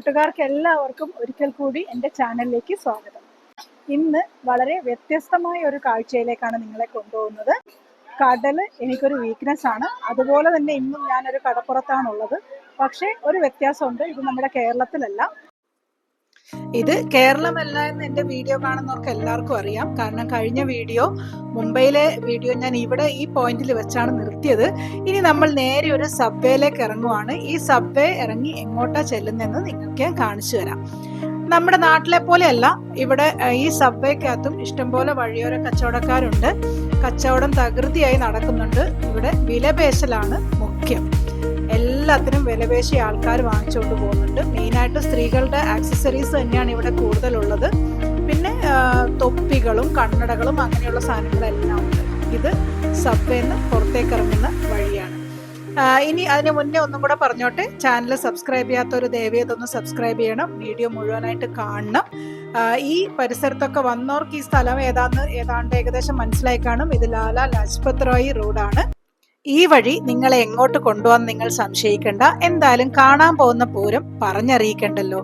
കൂട്ടുകാർക്ക് എല്ലാവർക്കും ഒരിക്കൽ കൂടി എന്റെ ചാനലിലേക്ക് സ്വാഗതം. ഇന്ന് വളരെ വ്യത്യസ്തമായ ഒരു കാഴ്ചയിലേക്കാണ് നിങ്ങളെ കൊണ്ടുപോകുന്നത്. കടൽ എനിക്കൊരു വീക്ക്നെസ് ആണ്. അതുപോലെ തന്നെ ഇന്നും ഞാനൊരു കടപ്പുറത്താണുള്ളത്. പക്ഷേ ഒരു വ്യത്യാസമുണ്ട്. ഇത് നമ്മുടെ കേരളത്തിലല്ല. ഇത് കേരളമല്ല എന്ന് എന്റെ വീഡിയോ കാണുന്നവർക്ക് എല്ലാവർക്കും അറിയാം. കാരണം കഴിഞ്ഞ വീഡിയോ മുംബൈയിലെ വീഡിയോ ഞാൻ ഇവിടെ ഈ പോയിന്റിൽ വെച്ചാണ് നിർത്തിയത്. ഇനി നമ്മൾ നേരെ ഒരു സബ്വേയിലേക്ക് ഇറങ്ങുവാണ്. ഈ സബ്വേ ഇറങ്ങി എങ്ങോട്ടാ ചെല്ലുന്നതെന്ന് നിങ്ങൾക്ക് ഞാൻ കാണിച്ചു തരാം. നമ്മുടെ നാട്ടിലെ പോലെയല്ല. ഇവിടെ ഈ സബ്വേക്കകത്തും ഇഷ്ടംപോലെ വഴിയോര കച്ചവടക്കാരുണ്ട്. കച്ചവടം തകൃതിയായി നടക്കുന്നുണ്ട്. ഇവിടെ വിലപേശലാണ് മുഖ്യം. എല്ലാത്തിനും വിലപേശി ആൾക്കാർ വാങ്ങിച്ചുകൊണ്ട് പോകുന്നുണ്ട്. മെയിനായിട്ട് സ്ത്രീകളുടെ ആക്സസറീസ് തന്നെയാണ് ഇവിടെ കൂടുതലുള്ളത്. പിന്നെ തൊപ്പികളും കണ്ണടകളും അങ്ങനെയുള്ള സാധനങ്ങളെല്ലാം ഉണ്ട്. ഇത് സബ്വേന്ന് പുറത്തേക്ക് ഇറങ്ങുന്ന വഴിയാണ് ഇനി അതിന് മുന്നേ ഒന്നും കൂടെ പറഞ്ഞോട്ടെ. ചാനൽ സബ്സ്ക്രൈബ് ചെയ്യാത്തൊരു ദേവിയതൊന്ന് സബ്സ്ക്രൈബ് ചെയ്യണം. വീഡിയോ മുഴുവനായിട്ട് കാണണം. ഈ പരിസരത്തൊക്കെ വന്നവർക്ക് ഈ സ്ഥലം ഏതാന്ന് ഏതാണ്ട് ഏകദേശം മനസ്സിലായി കാണും. ഇത് ലാല ലജ്പത് റോയ് റോഡാണ്. ഈ വഴി നിങ്ങളെ എങ്ങോട്ട് കൊണ്ടുപോകാൻ നിങ്ങൾ സംശയിക്കണ്ട. എന്തായാലും കാണാൻ പോകുന്ന പൂരം പറഞ്ഞറിയിക്കണ്ടല്ലോ.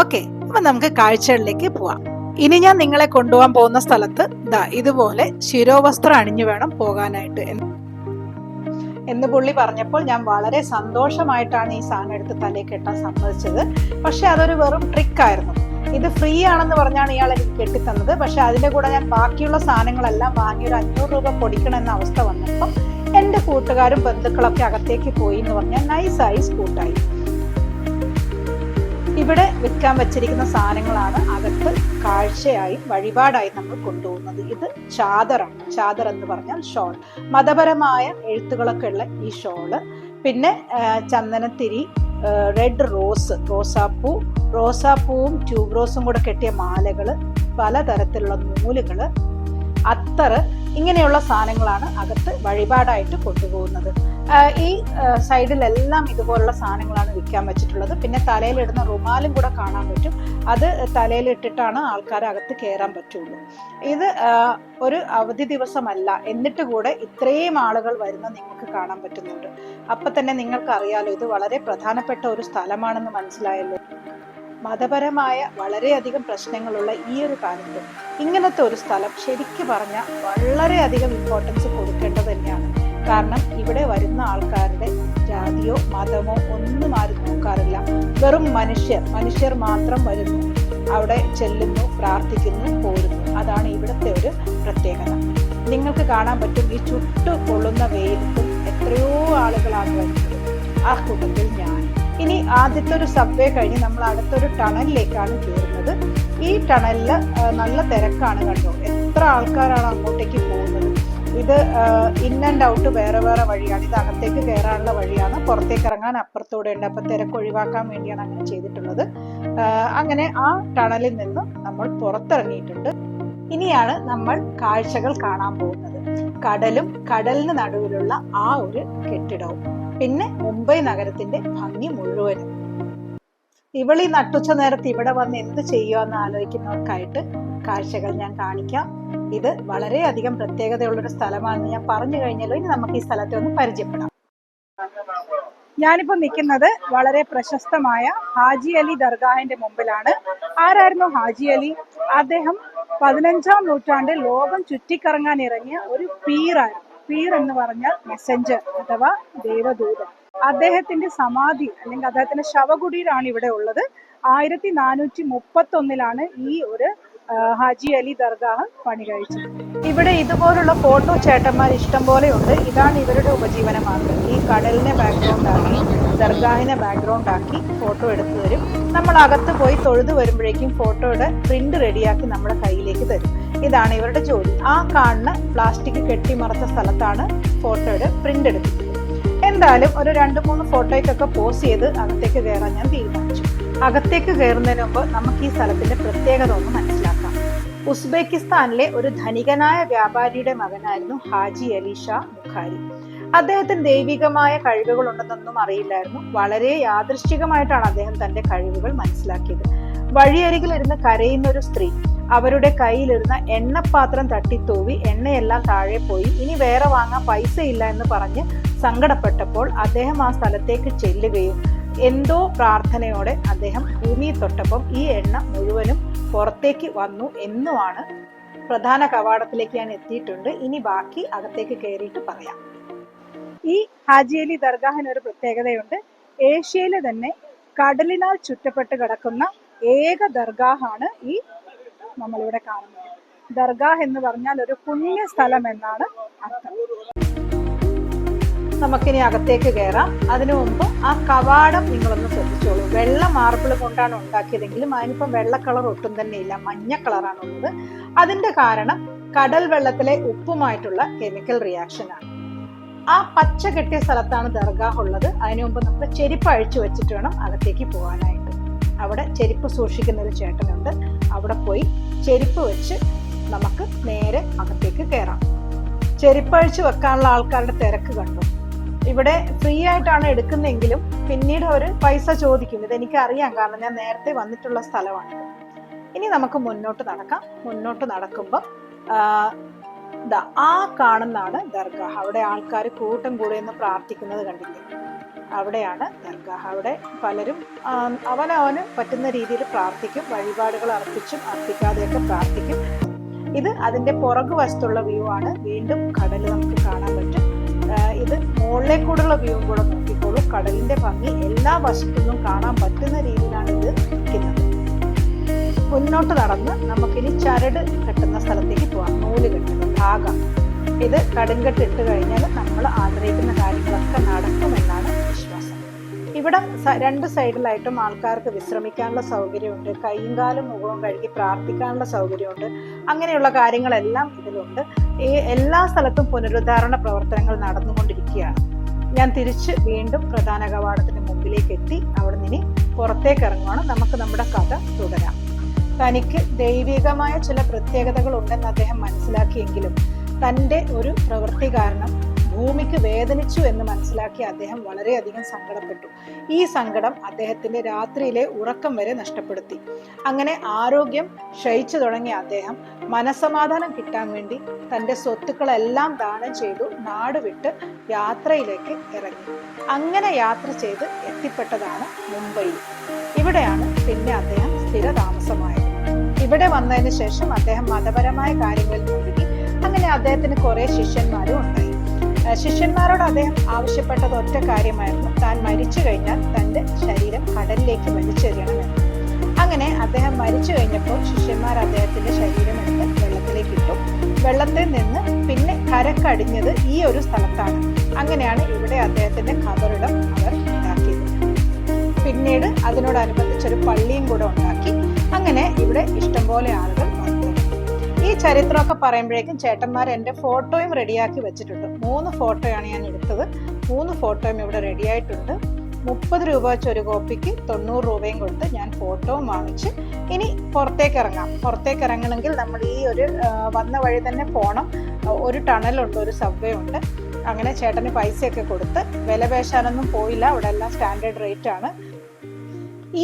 ഓക്കെ അപ്പൊ നമുക്ക് കാഴ്ചകളിലേക്ക് പോവാം. ഇനി ഞാൻ നിങ്ങളെ കൊണ്ടുപോകാൻ പോകുന്ന സ്ഥലത്ത് ദാ ഇതുപോലെ ശിരോവസ്ത്രം അണിഞ്ഞു വേണം പോകാനായിട്ട് എന്ന്. പുള്ളി പറഞ്ഞപ്പോൾ ഞാൻ വളരെ സന്തോഷമായിട്ടാണ് ഈ സാധനം എടുത്ത് തലയിൽ കെട്ടാൻ സമ്മതിച്ചത്. പക്ഷെ അതൊരു വെറും ട്രിക്കായിരുന്നു ഇത് ഫ്രീ ആണെന്ന് പറഞ്ഞാണ് ഇയാൾ എനിക്ക് കെട്ടിത്തന്നത്. പക്ഷെ അതിന്റെ കൂടെ ഞാൻ ബാക്കിയുള്ള സാധനങ്ങളെല്ലാം വാങ്ങി ഒരു അഞ്ഞൂറ് രൂപ പൊടിക്കണം എന്ന അവസ്ഥ വന്നപ്പം എന്റെ കൂട്ടുകാരും ബന്ധുക്കളൊക്കെ അകത്തേക്ക് പോയി എന്ന് പറഞ്ഞാൽ നൈസായി സ്കൂട്ടായി ഇവിടെ വിൽക്കാൻ വെച്ചിരിക്കുന്ന സാധനങ്ങളാണ് അകത്ത് കാഴ്ചയായി വഴിപാടായി നമ്മൾ കൊണ്ടുപോകുന്നത്. ഇത് ചാദറാണ്. ചാദർ എന്ന് പറഞ്ഞാൽ ഷോൾ. മതപരമായ എഴുത്തുകളൊക്കെ ഉള്ള ഈ ഷോൾ പിന്നെ ചന്ദനത്തിരി റെഡ് റോസ് റോസാപ്പൂ റോസാപ്പൂവും ട്യൂബ് റോസും കൂടെ കെട്ടിയ മാലകൾ പലതരത്തിലുള്ള നൂലുകൾ അത്തറ് ഇങ്ങനെയുള്ള സാധനങ്ങളാണ് അകത്ത് വഴിപാടായിട്ട് കൊണ്ടുപോകുന്നത്. ഈ സൈഡിലെല്ലാം ഇതുപോലുള്ള സാധനങ്ങളാണ് വിൽക്കാൻ വെച്ചിട്ടുള്ളത്. പിന്നെ തലയിലിടുന്ന റുമാലും കൂടെ കാണാൻ പറ്റും. അത് തലയിലിട്ടിട്ടാണ് ആൾക്കാർ അകത്ത് കയറാൻ പറ്റുള്ളൂ. ഇത് ഒരു അവധി ദിവസമല്ല. എന്നിട്ട് കൂടെ ഇത്രയും ആളുകൾ വരുന്ന നിങ്ങൾക്ക് കാണാൻ പറ്റുന്നുണ്ട്. അപ്പൊ തന്നെ നിങ്ങൾക്ക് അറിയാലോ ഇത് വളരെ പ്രധാനപ്പെട്ട ഒരു സ്ഥലമാണെന്ന് മനസ്സിലായല്ലോ. മതപരമായ വളരെയധികം പ്രശ്നങ്ങളുള്ള ഈ ഒരു കാലത്ത് ഇങ്ങനത്തെ ഒരു സ്ഥലം ശരിക്കു പറഞ്ഞാൽ വളരെയധികം ഇമ്പോർട്ടൻസ് കൊടുക്കേണ്ടത് തന്നെയാണ്. കാരണം ഇവിടെ വരുന്ന ആൾക്കാരുടെ ജാതിയോ മതമോ ഒന്നും ആരും നോക്കാറില്ല. വെറും മനുഷ്യർ മനുഷ്യർ മാത്രം വരുന്നു അവിടെ ചെല്ലുന്നു പ്രാർത്ഥിക്കുന്നു പോരുന്നു. അതാണ് ഇവിടുത്തെ ഒരു പ്രത്യേകത. നിങ്ങൾക്ക് കാണാൻ പറ്റും ഈ ചുട്ടു കൊള്ളുന്ന വെയിലത്തും എത്രയോ ആളുകളാണ് വരുന്നത് ആ കൂട്ടത്തിൽ ഞാൻ. ഇനി ആദ്യത്തെ ഒരു സബ്വേ കഴിഞ്ഞ് നമ്മൾ അടുത്തൊരു ടണലിലേക്കാണ് കയറുന്നത്. ഈ ടണലിൽ നല്ല തിരക്കാണ് കണ്ടോ? എത്ര ആൾക്കാരാണ് അങ്ങോട്ടേക്ക് പോകുന്നത്? ഇത് ഇൻ ആൻഡ് ഔട്ട് വേറെ വേറെ വഴിയാണ്. ഇത് അകത്തേക്ക് കയറാനുള്ള വഴിയാണ്. പുറത്തേക്ക് ഇറങ്ങാൻ അപ്പുറത്തൂടെ ഉണ്ട്. അപ്പൊ തിരക്ക് ഒഴിവാക്കാൻ വേണ്ടിയാണ് അങ്ങനെ ചെയ്തിട്ടുള്ളത്. അങ്ങനെ ആ ടണലിൽ നിന്ന് നമ്മൾ പുറത്തിറങ്ങിയിട്ടുണ്ട്. ഇനിയാണ് നമ്മൾ കാഴ്ചകൾ കാണാൻ പോകുന്നത്. കടലും കടലിന് നടുവിലുള്ള ആ ഒരു കെട്ടിടവും. പിന്നെ മുംബൈ നഗരത്തിന്റെ ഭംഗി മുഴുവനും. ഇവളി നട്ടുച്ച നേരത്ത് ഇവിടെ വന്ന് എന്ത് ചെയ്യുമെന്ന് ആലോചിക്കുന്നവർക്കായിട്ട് കാഴ്ചകൾ ഞാൻ കാണിക്കാം. ഇത് വളരെയധികം പ്രത്യേകതയുള്ളൊരു സ്ഥലമാണെന്ന് ഞാൻ പറഞ്ഞു കഴിഞ്ഞാലോ ഇനി നമുക്ക് ഈ സ്ഥലത്തെ ഒന്ന് പരിചയപ്പെടാം. ഞാനിപ്പോ നിൽക്കുന്നത് വളരെ പ്രശസ്തമായ ഹാജി അലി ദർഗാഹിന്റെ മുമ്പിലാണ്. ആരായിരുന്നു ഹാജി അലി? അദ്ദേഹം പതിനഞ്ചാം നൂറ്റാണ്ടിൽ ലോകം ചുറ്റിക്കറങ്ങാൻ ഇറങ്ങിയ ഒരു പീറായിരുന്നു. പീർ എന്ന് പറഞ്ഞ മെസ്സഞ്ചർ അഥവാ ദേവദൂതൻ. അദ്ദേഹത്തിന്റെ സമാധി അല്ലെങ്കിൽ അദ്ദേഹത്തിന്റെ ശവകുടീരാണ് ഇവിടെ ഉള്ളത്. ആയിരത്തി നാനൂറ്റി മുപ്പത്തി ഒന്നിലാണ് ഈ ഒരു ഹാജി അലി ദർഗാഹ് പണി കഴിച്ചത്. ഇവിടെ ഇതുപോലുള്ള ഫോട്ടോ ചേട്ടന്മാർ ഇഷ്ടം പോലെ ഉണ്ട്. ഇതാണ് ഇവരുടെ ഉപജീവന മാർഗം ഈ കടലിനെ ബാക്ക്ഗ്രൗണ്ട് ആക്കി ദർഗാഹിനെ ബാക്ക്ഗ്രൗണ്ട് ആക്കി ഫോട്ടോ എടുത്തു തരും. നമ്മൾ അകത്ത് പോയി തൊഴുതു വരുമ്പോഴേക്കും ഫോട്ടോയുടെ പ്രിന്റ് റെഡിയാക്കി നമ്മുടെ കയ്യിലേക്ക് തരും. ഇതാണ് ഇവരുടെ ജോലി. ആ കാണുന്ന പ്ലാസ്റ്റിക് കെട്ടിമറച്ച സ്ഥലത്താണ് ഫോട്ടോയുടെ പ്രിന്റ് എടുക്കുന്നത് എന്തായാലും ഒരു രണ്ട് മൂന്ന് ഫോട്ടോയ്ക്കൊക്കെ പോസ് ചെയ്ത് അകത്തേക്ക് കയറാൻ ഞാൻ തീരുമാനിച്ചു. അകത്തേക്ക് കയറുന്നതിന് മുമ്പ് നമുക്ക് ഈ സ്ഥലത്തിന്റെ പ്രത്യേകത ഒന്ന് മനസ്സിലാക്കാം. ഉസ്ബെക്കിസ്ഥാനിലെ ഒരു ധനികനായ വ്യാപാരിയുടെ മകനായിരുന്നു ഹാജി അലി മുഖാരി അദ്ദേഹത്തിന് ദൈവികമായ കഴിവുകൾ ഉണ്ടെന്നൊന്നും അറിയില്ലായിരുന്നു. വളരെ യാദൃശ്ചികമായിട്ടാണ് അദ്ദേഹം തന്റെ കഴിവുകൾ മനസ്സിലാക്കിയത്. വഴിയരികിൽ ഇരുന്ന് കരയുന്ന ഒരു സ്ത്രീ അവരുടെ കയ്യിലിരുന്ന എണ്ണപ്പാത്രം തട്ടിത്തൂവി എണ്ണയെല്ലാം താഴെ പോയി. ഇനി വേറെ വാങ്ങാൻ പൈസ ഇല്ല എന്ന് പറഞ്ഞ് സങ്കടപ്പെട്ടപ്പോൾ അദ്ദേഹം ആ സ്ഥലത്തേക്ക് ചെല്ലുകയും എന്തോ പ്രാർത്ഥനയോടെ അദ്ദേഹം ഭൂമിയിൽ തൊട്ടപ്പം ഈ എണ്ണ മുഴുവനും പുറത്തേക്ക് വന്നു എന്നുമാണ് പ്രധാന കവാടത്തിലേക്ക് ഞാൻ എത്തിയിട്ടുണ്ട്. ഇനി ബാക്കി അകത്തേക്ക് കയറിയിട്ട് പറയാം. ഈ ഹാജി അലി ദർഗാഹിന് ഒരു പ്രത്യേകതയുണ്ട്. ഏഷ്യയിലെ തന്നെ കടലിനാൽ ചുറ്റപ്പെട്ട് കിടക്കുന്ന ഏക ദർഗാഹാണ് ഈ നമ്മളിവിടെ കാണുന്നത്. ദർഗാഹ് എന്ന് പറഞ്ഞാൽ ഒരു പുണ്യ സ്ഥലം എന്നാണ് അർത്ഥം. നമുക്കിനി അകത്തേക്ക് കയറാം അതിനു മുമ്പ് ആ കവാടം നിങ്ങളൊന്ന് ശ്രദ്ധിച്ചോളൂ. വെള്ള മാർബിൾ കൊണ്ടാണ് ഉണ്ടാക്കിയതെങ്കിലും അതിനിപ്പം വെള്ള കളർ ഒട്ടും തന്നെ ഇല്ല. മഞ്ഞ കളറാണ് ഉള്ളത്. അതിന്റെ കാരണം കടൽ വെള്ളത്തിലെ ഉപ്പുമായിട്ടുള്ള കെമിക്കൽ റിയാക്ഷനാണ് ആ പച്ച കെട്ടിയ സ്ഥലത്താണ് ദർഗാഹ് ഉള്ളത്. അതിനു മുമ്പ് നമുക്ക് ചെരുപ്പ് അഴിച്ചു വെച്ചിട്ട് വേണം അകത്തേക്ക് പോകാനായിട്ട്. അവിടെ ചെരുപ്പ് സൂക്ഷിക്കുന്ന ഒരു ചേട്ടനുണ്ട്. അവിടെ പോയി ചെരുപ്പ് വെച്ച് നമുക്ക് നേരെ അകത്തേക്ക് കയറാം. ചെരുപ്പഴിച്ച് വെക്കാനുള്ള ആൾക്കാരുടെ തിരക്ക് കണ്ടു. ഇവിടെ ഫ്രീ ആയിട്ടാണ് എടുക്കുന്നതെങ്കിലും പിന്നീട് അവർ പൈസ ചോദിക്കും. ഇതെനിക്ക് അറിയാം കാരണം ഞാൻ നേരത്തെ വന്നിട്ടുള്ള സ്ഥലമാണ് ഇനി നമുക്ക് മുന്നോട്ട് നടക്കാം. മുന്നോട്ട് നടക്കുമ്പോൾ ആ കാണുന്നതാണ് ദർഗാഹ്. അവിടെ ആൾക്കാർ കൂട്ടം കൂടെ എന്ന് പ്രാർത്ഥിക്കുന്നത് കണ്ടില്ലേ? അവിടെയാണ് ദർഗാഹ. അവിടെ പലരും അവനവന് പറ്റുന്ന രീതിയിൽ പ്രാർത്ഥിക്കും വഴിപാടുകൾ അർപ്പിച്ചും അർപ്പിക്കാതെയൊക്കെ പ്രാർത്ഥിക്കും. ഇത് അതിന്റെ പുറകു വശത്തുള്ള വ്യൂ ആണ്. വീണ്ടും കടൽ നമുക്ക് കാണാൻ പറ്റും. ഇത് മുകളിലേക്കൂടുള്ള വ്യൂ കൂടെ നോക്കിക്കോളും. കടലിന്റെ ഭംഗി എല്ലാ വശത്തുനിന്നും കാണാൻ പറ്റുന്ന രീതിയിലാണ് ഇത് നിൽക്കുന്നത്. മുന്നോട്ട് നടന്ന് നമുക്കിനി ചരട് കെട്ടുന്ന സ്ഥലത്തേക്ക് പോകാം നൂൽ കെട്ടുന്ന ഭാഗം. ഇത് കടുങ്കെട്ട് ഇട്ട് കഴിഞ്ഞാൽ നമ്മൾ ആഗ്രഹിക്കുന്ന കാര്യങ്ങളൊക്കെ നടക്കുമെന്നാണ് ഇവിടെ രണ്ട് സൈഡിലായിട്ടും ആൾക്കാർക്ക് വിശ്രമിക്കാനുള്ള സൗകര്യമുണ്ട്. കൈയും കാലും മുഖവും കഴുകി പ്രാർത്ഥിക്കാനുള്ള സൗകര്യമുണ്ട്. അങ്ങനെയുള്ള കാര്യങ്ങളെല്ലാം ഇതിലുണ്ട്. ഈ എല്ലാ സ്ഥലത്തും പുനരുദ്ധാരണ പ്രവർത്തനങ്ങൾ നടന്നുകൊണ്ടിരിക്കുകയാണ്. ഞാൻ തിരിച്ച് വീണ്ടും പ്രധാന കവാടത്തിന് മുമ്പിലേക്ക് എത്തി അവിടെ നിന്ന് പുറത്തേക്ക് ഇറങ്ങുവാണ്. നമുക്ക് നമ്മുടെ കഥ തുടരാം. തനിക്ക് ദൈവികമായ ചില പ്രത്യേകതകൾ ഉണ്ടെന്ന് അദ്ദേഹം മനസ്സിലാക്കിയെങ്കിലും തന്റെ ഒരു പ്രവൃത്തി കാരണം ഭൂമിക്ക് വേദനിച്ചു എന്ന് മനസ്സിലാക്കി അദ്ദേഹം വളരെയധികം സങ്കടപ്പെട്ടു. ഈ സങ്കടം അദ്ദേഹത്തിന്റെ രാത്രിയിലെ ഉറക്കം വരെ നഷ്ടപ്പെടുത്തി. അങ്ങനെ ആരോഗ്യം ക്ഷയിച്ചു തുടങ്ങിയ അദ്ദേഹം മനസമാധാനം കിട്ടാൻ വേണ്ടി തന്റെ സ്വത്തുക്കളെല്ലാം ദാനം ചെയ്തു നാട് വിട്ട് യാത്രയിലേക്ക് ഇറങ്ങി. അങ്ങനെ യാത്ര ചെയ്ത് എത്തിപ്പെട്ടതാണ് മുംബൈ. ഇവിടെയാണ് പിന്നെ അദ്ദേഹം സ്ഥിരതാമസമായത്. ഇവിടെ വന്നതിന് ശേഷം അദ്ദേഹം മതപരമായ കാര്യങ്ങളിൽ മുഴുകി. അങ്ങനെ അദ്ദേഹത്തിന് കുറെ ശിഷ്യന്മാരും ഉണ്ടായി ആ, ശിഷ്യന്മാരോട് അദ്ദേഹം ആവശ്യപ്പെട്ടത് ഒറ്റ കാര്യമായിരുന്നു. താൻ മരിച്ചു കഴിഞ്ഞാൽ തന്റെ ശരീരം കടലിലേക്ക് വലിച്ചെറിയണമെന്ന് അങ്ങനെ അദ്ദേഹം മരിച്ചു കഴിഞ്ഞപ്പോൾ ശിഷ്യന്മാർ അദ്ദേഹത്തിന്റെ ശരീരം എടുത്ത് വെള്ളത്തിലേക്ക് ഇട്ടു. വെള്ളത്തിൽ നിന്ന് പിന്നെ കരക്കടിഞ്ഞത് ഈ ഒരു സ്ഥലത്താണ്. അങ്ങനെയാണ് ഇവിടെ അദ്ദേഹത്തിന്റെ ഖബറിടം അവർ ഉണ്ടാക്കിയത്. പിന്നീട് അതിനോടനുബന്ധിച്ചൊരു പള്ളിയും കൂടെ ഉണ്ടാക്കി. അങ്ങനെ ഇവിടെ ഇഷ്ടംപോലെ ആളുകൾ വന്നു. ഈ ചരിത്രമൊക്കെ പറയുമ്പോഴേക്കും ചേട്ടന്മാർ എന്റെ ഫോട്ടോയും റെഡിയാക്കി വെച്ചിട്ടുണ്ട്. മൂന്ന് ഫോട്ടോയാണ് ഞാൻ എടുത്തത്. മൂന്ന് ഫോട്ടോയും ഇവിടെ റെഡിയായിട്ടുണ്ട് മുപ്പത് രൂപ വെച്ച് ഒരു കോപ്പിക്ക് തൊണ്ണൂറ് രൂപയും കൊടുത്ത് ഞാൻ ഫോട്ടോ വാങ്ങിച്ച് ഇനി പുറത്തേക്ക് ഇറങ്ങാം. പുറത്തേക്ക് ഇറങ്ങണമെങ്കിൽ നമ്മൾ ഈ ഒരു വന്ന വഴി തന്നെ പോകണം ഒരു ടണലുണ്ട് ഒരു സബ്വേ ഉണ്ട്. അങ്ങനെ ചേട്ടന് പൈസയൊക്കെ കൊടുത്ത് വില പേശാനൊന്നും പോയില്ല. അവിടെ എല്ലാം സ്റ്റാൻഡേർഡ് റേറ്റ് ആണ്.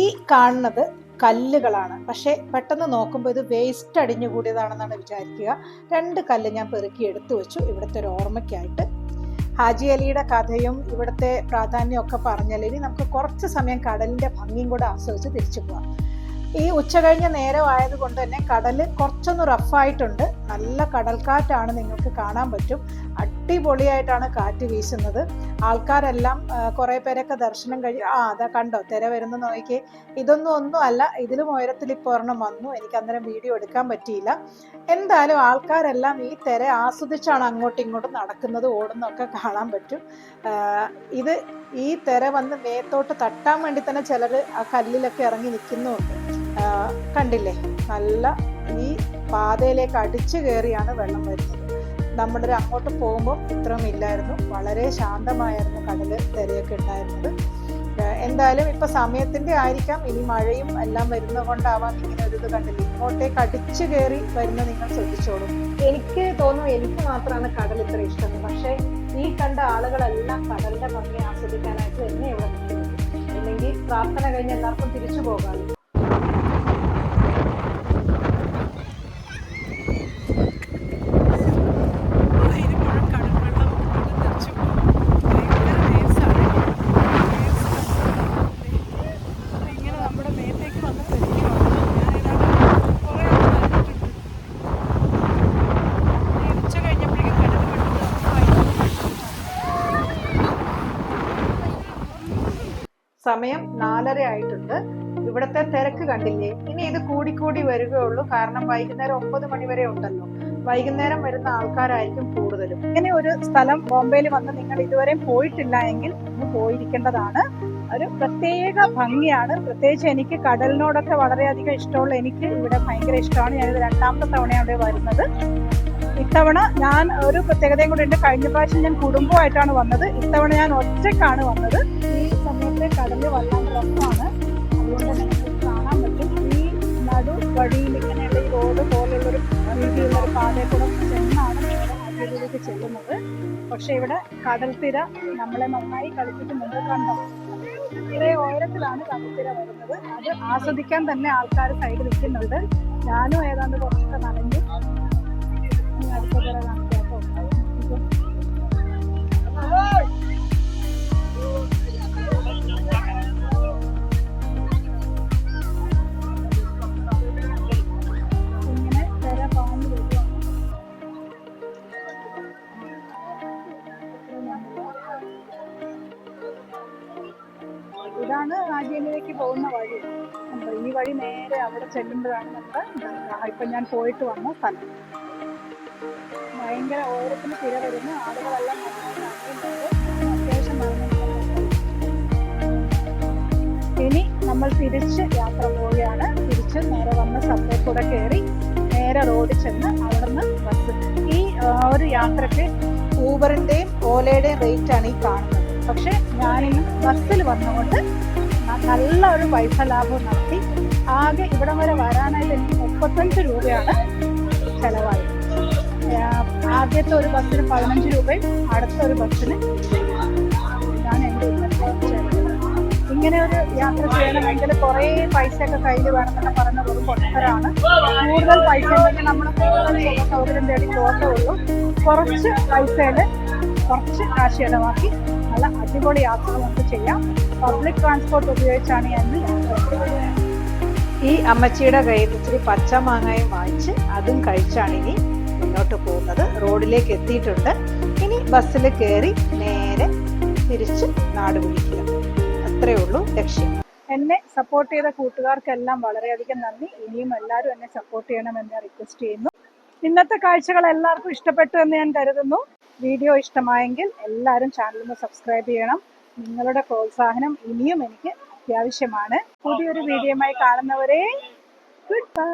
ഈ കാണുന്നത് കല്ലുകളാണ്. പക്ഷേ പെട്ടെന്ന് നോക്കുമ്പോൾ ഇത് വേസ്റ്റ് അടിഞ്ഞു കൂടിയതാണെന്നാണ് വിചാരിക്കുക. രണ്ട് കല്ല് ഞാൻ പെറുക്കി എടുത്തു വെച്ചു. ഇവിടുത്തെ ഒരു ഓർമ്മയ്ക്കായിട്ട്. ഹാജി അലിയുടെ കഥയും ഇവിടുത്തെ പ്രാധാന്യം ഒക്കെ പറഞ്ഞാൽ ഇനി നമുക്ക് കുറച്ച് സമയം കടലിന്റെ ഭംഗിയും കൂടെ ആസ്വദിച്ച് തിരിച്ചു പോവാം. ഈ ഉച്ച കഴിഞ്ഞ നേരം ആയതുകൊണ്ട് തന്നെ കടൽ കുറച്ചൊന്ന് റഫായിട്ടുണ്ട് നല്ല കടൽക്കാറ്റാണ് നിങ്ങൾക്ക് കാണാൻ പറ്റും. അടിപൊളിയായിട്ടാണ് കാറ്റ് വീശുന്നത്. ആൾക്കാരെല്ലാം കുറെ പേരൊക്കെ ദർശനം കഴി ആ അതാ കണ്ടോ തിര വരുന്ന നോക്കി ഇതൊന്നും ഒന്നും അല്ല ഇതിലും ഉയരത്തിൽ ഇപ്പോൾ ഒരെണ്ണം വന്നു. എനിക്ക് അന്നേരം വീഡിയോ എടുക്കാൻ പറ്റിയില്ല. എന്തായാലും ആൾക്കാരെല്ലാം ഈ തിര ആസ്വദിച്ചാണ് അങ്ങോട്ടും ഇങ്ങോട്ടും നടക്കുന്നത് ഓടുന്നൊക്കെ കാണാൻ പറ്റും. ഇത് ഈ തിര വന്ന് മേത്തോട്ട് തട്ടാൻ വേണ്ടി തന്നെ ചിലർ ആ കല്ലിലൊക്കെ ഇറങ്ങി നിൽക്കുന്നുമുണ്ട് കണ്ടില്ലേ? നല്ല ഈ പാതയിലേക്ക് അടിച്ചു കയറിയാണ് വെള്ളം വരുന്നത്. നമ്മുടെ ഒരു അങ്ങോട്ട് പോകുമ്പോൾ ഇത്രയും ഇല്ലായിരുന്നു. വളരെ ശാന്തമായിരുന്നു കടൽ തിരയൊക്കെ ഉണ്ടായിരുന്നത്. എന്തായാലും ഇപ്പൊ സമയത്തിന്റെ ആയിരിക്കാം. ഇനി മഴയും എല്ലാം വരുന്നത് കൊണ്ടാവാം ഇങ്ങനെ ഒരു ഇത് കണ്ടില്ല ഇങ്ങോട്ടേക്ക് അടിച്ചു കയറി വരുന്ന നിങ്ങൾ ശ്രദ്ധിച്ചോളൂ. എനിക്ക് തോന്നുന്നു എനിക്ക് മാത്രമാണ് കടൽ ഇത്ര ഇഷ്ടം. പക്ഷെ ഈ കണ്ട ആളുകളെല്ലാം കടലിന്റെ ഭംഗി ആസ്വദിക്കാനായിട്ട് തന്നെ ഇവിടെ അല്ലെങ്കിൽ പ്രാർത്ഥന കഴിഞ്ഞ് എല്ലാവർക്കും തിരിച്ചു പോകാമല്ലോ സമയം നാലര ആയിട്ടുണ്ട്. ഇവിടത്തെ തിരക്ക് കണ്ടില്ലേ? ഇനി ഇത് കൂടിക്കൂടി വരികയുള്ളൂ. കാരണം വൈകുന്നേരം ഒമ്പത് മണി വരെ ഉണ്ടല്ലോ. വൈകുന്നേരം വരുന്ന ആൾക്കാരായിരിക്കും കൂടുതലും. ഇങ്ങനെ ഒരു സ്ഥലം ബോംബെയിൽ വന്ന് നിങ്ങൾ ഇതുവരെ പോയിട്ടില്ല എങ്കിൽ ഒന്ന് പോയിരിക്കേണ്ടതാണ്. ഒരു പ്രത്യേക ഭംഗിയാണ്. പ്രത്യേകിച്ച് എനിക്ക് കടലിനോടൊക്കെ വളരെയധികം ഇഷ്ടമുള്ള എനിക്ക് ഇവിടെ ഭയങ്കര ഇഷ്ടമാണ്. ഞാനിത് രണ്ടാമത്തെ തവണയാണ് വരുന്നത്. ഇത്തവണ ഞാൻ ഒരു പ്രത്യേകതയും കൂടി ഉണ്ട്. കഴിഞ്ഞ പ്രാവശ്യം ഞാൻ കുടുംബമായിട്ടാണ് വന്നത്. ഇത്തവണ ഞാൻ ഒറ്റയ്ക്കാണ് വന്നത്. ഈ സമയത്തെ കടൽ വല്ലാണ്ട് രസമാണ് കാണാൻ പറ്റും. ഈ നടു വഴിയിൽ ഇങ്ങനെയുള്ള ഈ റോഡ് പോലെയുള്ളൊരു രീതിയിലുള്ള ഒരു പാതയിൽ ചെന്നാണ് അതിലേക്ക് ചെല്ലുന്നത്. പക്ഷെ ഇവിടെ കടൽ തിര നമ്മളെ നന്നായി കളിപ്പിക്കുന്നുണ്ട് കണ്ടോ? ഇത്രേ ഉയരത്തിലാണ് കടൽത്തിര വരുന്നത്. അത് ആസ്വദിക്കാൻ തന്നെ ആൾക്കാർ സൈഡ് നിൽക്കുന്നുണ്ട് ഞാനും ഏതാണ്ട് കുറച്ചൊക്കെ നനഞ്ഞു. ഇതാണ് ആജീനിലേക്ക് പോകുന്ന വഴി? ഈ വഴി നേരെ അവിടെ ചെല്ലുമ്പോഴാണ് നമ്മുടെ ഇപ്പം ഞാൻ പോയിട്ട് വന്ന സ്ഥലം ഭയങ്കര ഓരത്തിന് തിര വരുന്നു ആളുകളെല്ലാം അത്യാവശ്യം ഇനി നമ്മൾ തിരിച്ച് യാത്ര പോവുകയാണ്. തിരിച്ച് നേരെ വന്ന് സബ്വേ കൂടെ കയറി നേരെ റോഡിൽ ചെന്ന് അവിടെ അവിടുന്ന് ബസ് ഈ ഒരു യാത്രയ്ക്ക് ഊബറിന്റെയും ഓലയുടെയും റേറ്റ് ആണ് ഈ കാണുന്നത്. പക്ഷെ ഞാനിന്ന് ബസ്സിൽ വന്നുകൊണ്ട് നല്ല ഒരു പൈസ ലാഭം നടത്തി ആകെ ഇവിടം വരെ വരാനായിട്ട് എനിക്ക് മുപ്പത്തഞ്ച് രൂപയാണ് ചെലവായത്. ആദ്യത്തെ ഒരു ബസ്സിന് പതിനഞ്ച് രൂപയും അടുത്ത ഒരു ബസ്സിന് ഇതാണ് എന്റെ ഇങ്ങനെ ഒരു യാത്ര ചെയ്യണമെങ്കിൽ കുറേ പൈസയൊക്കെ കയ്യിൽ വേണമെന്നൊക്കെ പറയുന്ന ഒരു പൊട്ടരാണ് കൂടുതൽ പൈസ ഉണ്ടെങ്കിൽ നമ്മൾ കൂടുതൽ സൗകര്യം തേടി പോകത്തുള്ളൂ കുറച്ച് പൈസയിൽ കുറച്ച് കാശ് ചിലവാക്കി നല്ല അടിപൊളി യാത്ര നമുക്ക് ചെയ്യാം. പബ്ലിക് ട്രാൻസ്പോർട്ട് ഉപയോഗിച്ചാണ് ഞാൻ ഈ അമ്മച്ചിയുടെ കയ്യിൽ ഇച്ചിരി പച്ച മാങ്ങയും വാങ്ങിച്ച് അതും കഴിച്ചാണ് ഇനി മുന്നോട്ട് പോകുന്നത്. റോഡിലേക്ക് എത്തിയിട്ടുണ്ട്. ഇനി ബസ്സിൽ കയറി നേരെ തിരിച്ച് നാട് വിളിക്കുക അത്രയേ ഉള്ളൂ ലക്ഷ്യം. എന്നെ സപ്പോർട്ട് ചെയ്ത കൂട്ടുകാർക്കെല്ലാം വളരെയധികം നന്ദി. ഇനിയും എല്ലാവരും എന്നെ സപ്പോർട്ട് ചെയ്യണമെന്ന് റിക്വസ്റ്റ് ചെയ്യുന്നു. ഇന്നത്തെ കാഴ്ചകൾ എല്ലാവർക്കും ഇഷ്ടപ്പെട്ടു എന്ന് ഞാൻ കരുതുന്നു. വീഡിയോ ഇഷ്ടമായെങ്കിൽ എല്ലാവരും ചാനലിന് സബ്സ്ക്രൈബ് ചെയ്യണം. നിങ്ങളുടെ പ്രോത്സാഹനം ഇനിയും എനിക്ക് അത്യാവശ്യമാണ്. പുതിയൊരു വീഡിയോയുമായി കാണുന്നവരെ ഗുഡ് ബൈ